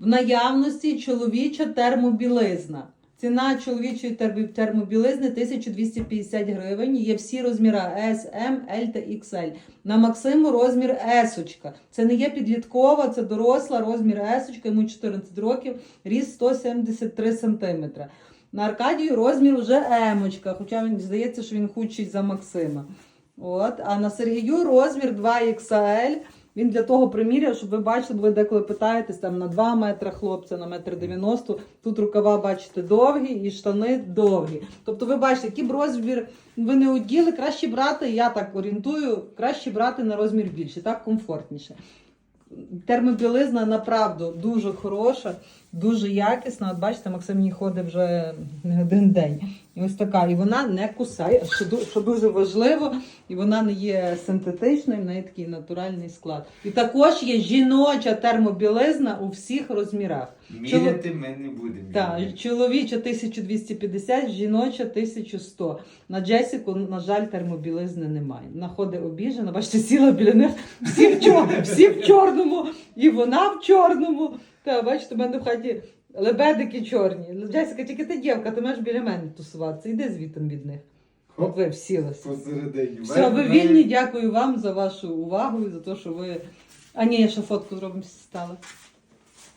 В наявності чоловіча термобілизна. Ціна чоловічої термобілизни 1250 гривень. Є всі розміри S, M, L та XL. На Максиму розмір S. Це не є підліткова, це доросла, розмір S, йому 14 років, ріст 173 см. На Аркадію розмір уже емочка, хоча він здається, що він худший за Максима. От. А на Сергію розмір 2XL. Він для того приміряв, щоб ви бачили, бо ви деколи питаєтесь там на 2 метри хлопця, на метр 90. Тут рукава, бачите, довгі і штани довгі. Тобто ви бачите, який б розмір ви не оділи, краще брати, я так орієнтую, краще брати на розмір більше, так комфортніше. Термобілизна направду дуже хороша, дуже якісна. От бачите, Максим ній ходить вже не один день. І ось така. І вона не кусає, що, дуже важливо, і вона не є синтетичною, в неї такий натуральний склад. І також є жіноча термобілизна у всіх розмірах. Міряти ми не будемо. Так, чоловіча 1250, жіноча 1100. На Джесіку, на жаль, термобілизни немає. Вона ходить обіжена, бачите, сіла біля них, всі в, чор... чорному, і вона в чорному. Та, бачите, в мене в хаті лебедики чорні. Джесіка, тільки ти дівка, ти маєш біля мене тусуватися. Іди звітом від них. От ви всілися. Посередині. Все, ви вільні, дякую вам за вашу увагу і за те, що ви. А ні, я ще фотку зробимо стали.